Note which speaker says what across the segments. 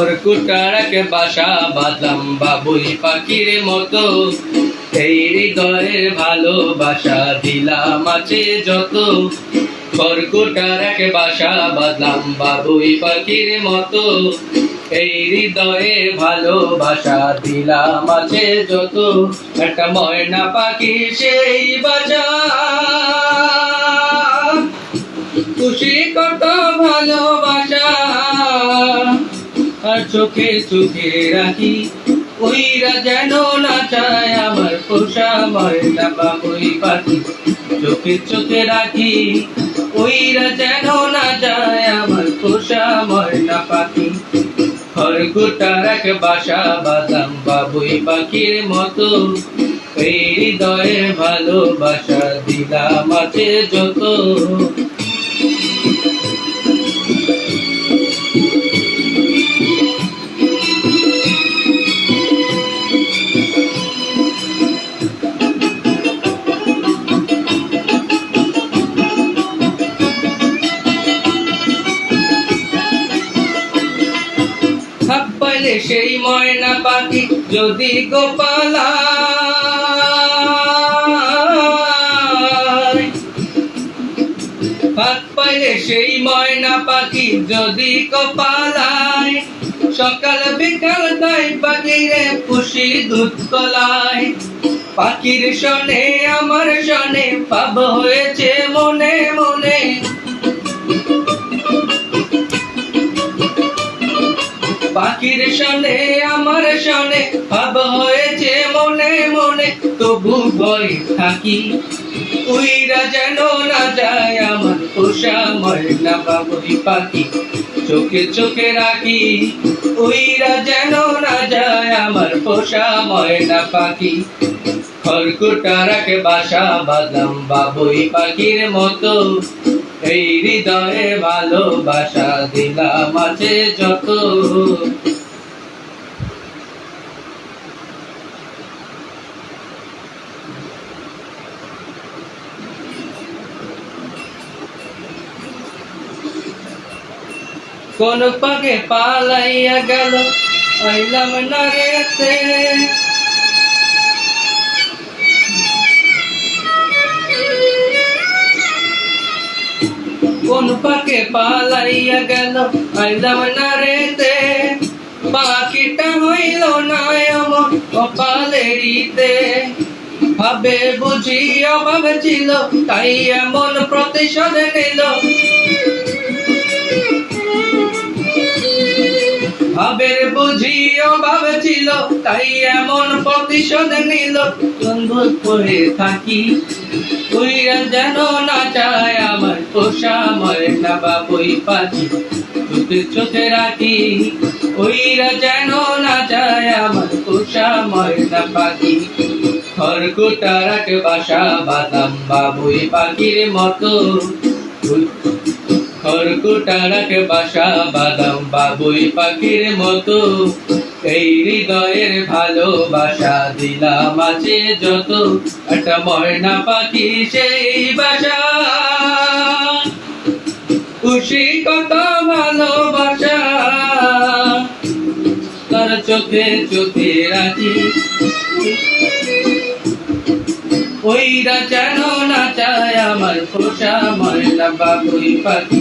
Speaker 1: খড়কুটারাকে বাসা বাঁধলাম বাবুই পাখির মতো। এই হৃদয়ের ভালোবাসা দিলাম আছে যত। খড়কুটারাকে বাসা বাঁধলাম বাবুই পাখির মতো। এই হৃদয়ে ভালোবাসা দিলাম আছে যত। একটা ময়না পাখি সেই বাজা খুশি কত ভালোবাসা চোখে চোখে রাখি। ওইরা যেন না চায় আমার পোষা ময়না বাবুই পাখি। চোখে চোখে রাখি। ওইরা যেন না যায় আমার পোষা ময়না পাখি। খড়কুটার এক বাসা বাদাম বাবুই পাখির মতো। এই হৃদয়ে ভালোবাসা দিলাম আছে যত। হাত পাইলে সেই ময়না পাখি যদি গোপালা সেই ময়না পাখি যদি কপালায় সকাল বিকাল তাই পাখিরে পুষি দুধ কলায়। পাখির সনে আমার সনে পাব হয়েছে মনে মনে সনে আমার সনে ভাব হয়েছে মনে মনে, তবু ভয় থাকি। উইরা যেন না যায় আমার পোষা ময়না বাবুই পাখি, চোখে চোখে রাখি। উইরা যেন না যায় আমার পোষা ময়না পাখি খড়কুটারাকে বাসা বাদাম বাবুই পাখির মতো। এই হৃদয়ে ভালোবাসা দিলাম আছে যত। কোন পাগে পালাইয়া গেল? আইলাম না রেতে কোন পাকে পালাইয়া গেল? আইলাম না রেতে পাখিটা হইল না এমন কপালেরিতে ভাবে বুঝি অভাব ছিল, তাই এমন প্রতিশোধ নিল। ভাবের বুঝি অভাব ছিল তাই এমন প্রতিশোধ নিল। বন্ধু করে থাকি, উইরা যেন না চায় আমার পোষা ময়না বাবুই পাখি। চোখে চোখে রাখি ওইরা যেন না চায় আমার পোষা ময়না পাখি। খড়কুটারাক বাসা বাদাম বাবুই পাখির মতো। খড়কুটারাক বাসা বাদাম বাবুই পাখির মতো। এই হৃদয়ের ভালোবাসা দিলাম আছে যত। একটা ময়না পাখি সেই বাসা। খুশি কত ভালোবাসা। তার চোখে চোখে রাখি। ওইরা যেন না চায় আমার পোষা ময়না বাবুই পাখি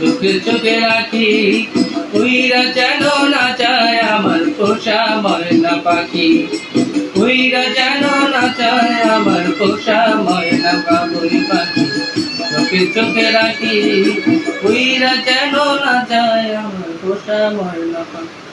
Speaker 1: চোখে চোখে রাখি ওইরা যেন না চায় আমার পোষা ময়না পাখি? ওইরা যেন না চায় আমার পোষা ময়না বাবুই পাখি চোখে চোখে রাখি ওইরা যেন না চায় আমার পোষা ময়না পাখি?